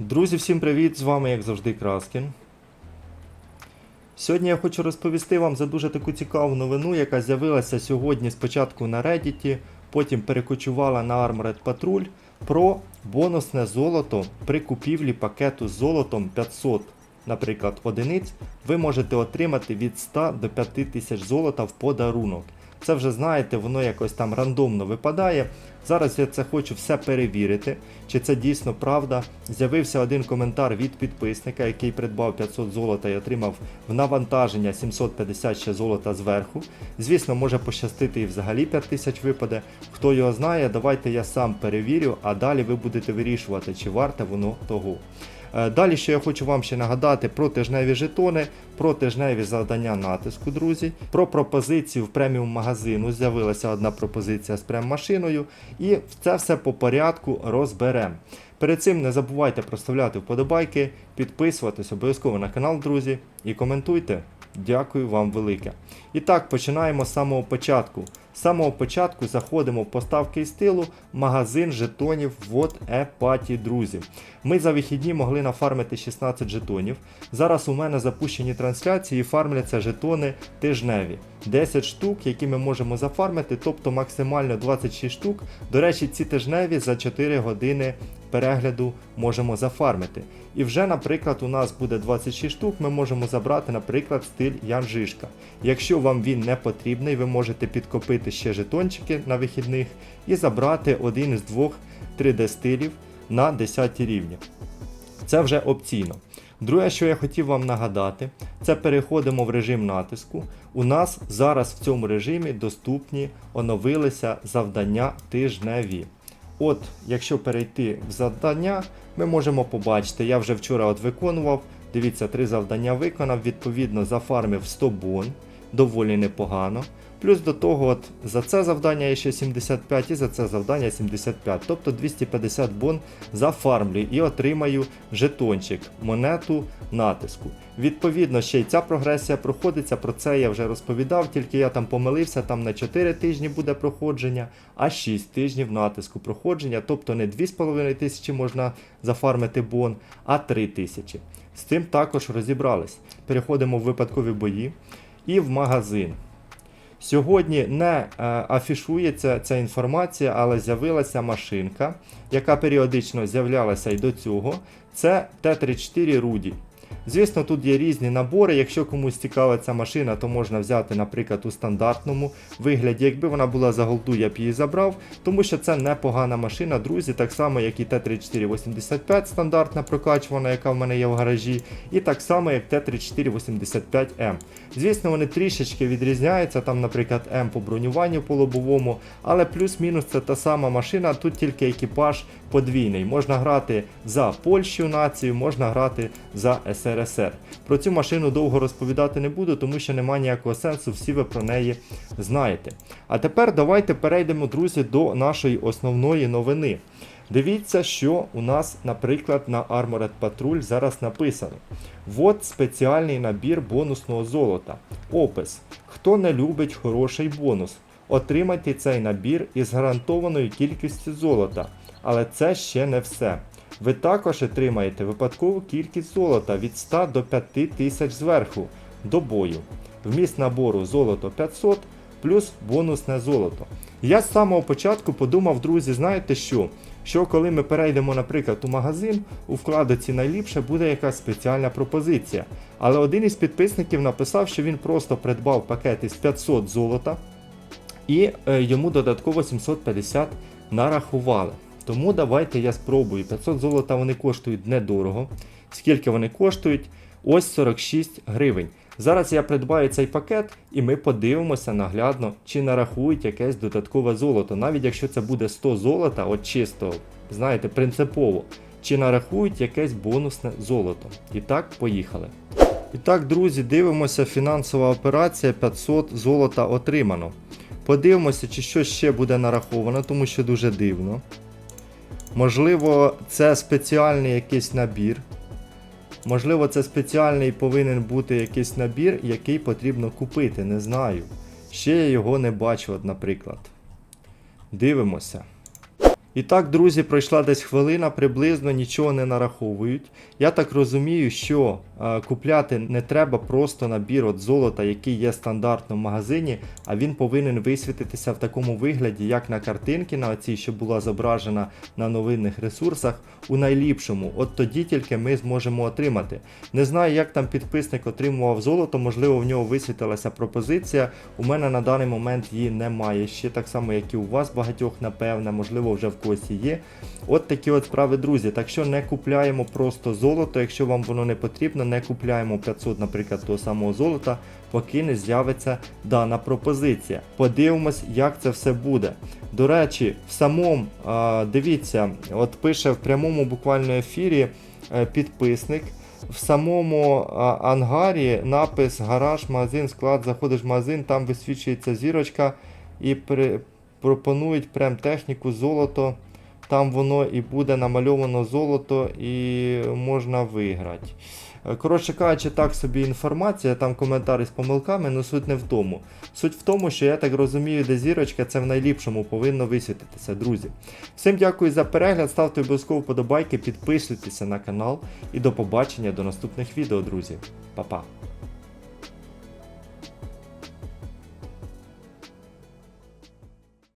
Друзі, всім привіт! З вами, як завжди, Краскін. Сьогодні я хочу розповісти вам за дуже таку цікаву новину, яка з'явилася сьогодні спочатку на Reddit, потім перекочувала на Armored Patrol про бонусне золото при купівлі пакету з золотом 500, наприклад, одиниць, ви можете отримати від 100 до 5 тисяч золота в подарунок. Це вже знаєте, воно якось там рандомно випадає. Зараз я це хочу все перевірити, чи це дійсно правда. З'явився один коментар від підписника, який придбав 500 золота і отримав в навантаження 750 ще золота зверху. Звісно, може пощастити і взагалі 5000 випаде. Хто його знає, давайте я сам перевірю, а далі ви будете вирішувати, чи варте воно того. Е, Далі що я хочу вам ще нагадати про тижневі жетони, про тижневі завдання натиску, друзі, про пропозицію в преміум магазину. З'явилася одна пропозиція з прем-машиною, і це все по порядку розберемо. Перед цим не забувайте проставляти вподобайки, підписуватись обов'язково на канал, друзі, і коментуйте. Дякую вам велике. І так, починаємо з самого початку. З самого початку заходимо в поставки і стилу, магазин жетонів Вот Епаті, друзі. Ми за вихідні могли нафармити 16 жетонів. Зараз у мене запущені трансляції і фармляться жетони тижневі. 10 штук, які ми можемо зафармити, тобто максимально 26 штук. До речі, ці тижневі за 4 години перегляду можемо зафармити. І вже, наприклад, у нас буде 26 штук, ми можемо забрати, наприклад, стиль Ян Жишка. Якщо вам він не потрібний, ви можете підкопити ще жетончики на вихідних і забрати один із двох 3D стилів на 10 рівні. Це вже опційно. Друге, що я хотів вам нагадати, це переходимо в режим натиску. У нас зараз в цьому режимі доступні оновилися завдання тижневі. От, якщо перейти в завдання, ми можемо побачити, я вже вчора от виконував. Дивіться, три завдання виконав, відповідно, зафармив 100 бон, доволі непогано. Плюс до того, от за це завдання є ще 75 і за це завдання 75. Тобто 250 бон зафармлю і отримаю жетончик, монету натиску. Відповідно, ще й ця прогресія проходиться, про це я вже розповідав, тільки я там помилився, там на 4 тижні буде проходження, а 6 тижнів натиску проходження, тобто не 2,5 тисячі можна зафармити бон, а 3 тисячі. З цим також розібрались. Переходимо в випадкові бої і в магазин. Сьогодні не е, афішується ця інформація, але з'явилася машинка, яка періодично з'являлася і до цього. Це Т-34 Руді. Звісно, тут є різні набори. Якщо комусь цікава ця машина, то можна взяти, наприклад, у стандартному вигляді. Якби вона була за голду, я б її забрав, тому що це непогана машина, друзі, так само, як і Т-3485 стандартна прокачувана, яка в мене є в гаражі, і так само, як Т-3485М. Звісно, вони трішечки відрізняються, там, наприклад, М по бронюванню по лобовому, але плюс-мінус це та сама машина, тут тільки екіпаж подвійний. Можна грати за Польщу націю, можна грати за СРСР. Про цю машину довго розповідати не буду, тому що немає ніякого сенсу, всі ви про неї знаєте. А тепер давайте перейдемо, друзі, до нашої основної новини. Дивіться, що у нас, наприклад, на Armored Patrol зараз написано. От спеціальний набір бонусного золота. Опис. Хто не любить хороший бонус? Отримайте цей набір із гарантованою кількістю золота. Але це ще не все. Ви також отримаєте випадкову кількість золота від 100 до 5 тисяч зверху до бою. Вміст набору золото 500 плюс бонусне золото. Я з самого початку подумав, друзі, знаєте що? Що коли ми перейдемо, наприклад, у магазин, у вкладиці найліпше буде якась спеціальна пропозиція. Але один із підписників написав, що він просто придбав пакет із 500 золота і е, йому додатково 750 нарахували. Тому давайте я спробую. 500 золота вони коштують недорого. Скільки вони коштують? Ось 46 гривень. Зараз я придбаю цей пакет і ми подивимося наглядно, чи нарахують якесь додаткове золото. Навіть якщо це буде 100 золота, от чисто, знаєте, принципово, чи нарахують якесь бонусне золото. І так, поїхали. І так, друзі, дивимося, фінансова операція 500 золота отримано. Подивимося, чи щось ще буде нараховано, тому що дуже дивно. Можливо, це спеціальний якийсь набір. Можливо, це спеціальний повинен бути якийсь набір, який потрібно купити, не знаю. Ще я його не бачу, наприклад. Дивимося. І так, друзі, пройшла десь хвилина, приблизно нічого не нараховують. Я так розумію, що е, купляти не треба просто набір от золота, який є стандартно в магазині, а він повинен висвітитися в такому вигляді, як на картинці, на оцій, що була зображена на новинних ресурсах, у найліпшому. От тоді тільки ми зможемо отримати. Не знаю, як там підписник отримував золото, можливо, в нього висвітилася пропозиція. У мене на даний момент її немає ще так само, як і у вас багатьох, напевне, можливо, вже в когось є. От такі от справи, друзі. Так що не купляємо просто золото, якщо вам воно не потрібно, не купляємо 500, наприклад, того самого золота, поки не з'явиться дана пропозиція. Подивимось, як це все буде. До речі, в самому, дивіться, от пише в прямому буквально ефірі е, підписник. В самому ангарі напис гараж, магазин, склад, заходиш в магазин, там висвічується зірочка і при, пропонують прям техніку золото. Там воно і буде намальовано золото, і можна виграти. Е, Коротше кажучи, так собі інформація, там коментарі з помилками, але суть не в тому. Суть в тому, що я так розумію, де зірочка, це в найліпшому повинно висвітитися, друзі. Всім дякую за перегляд, ставте обов'язково подобайки, підписуйтеся на канал і до побачення до наступних відео, друзі. Па-па.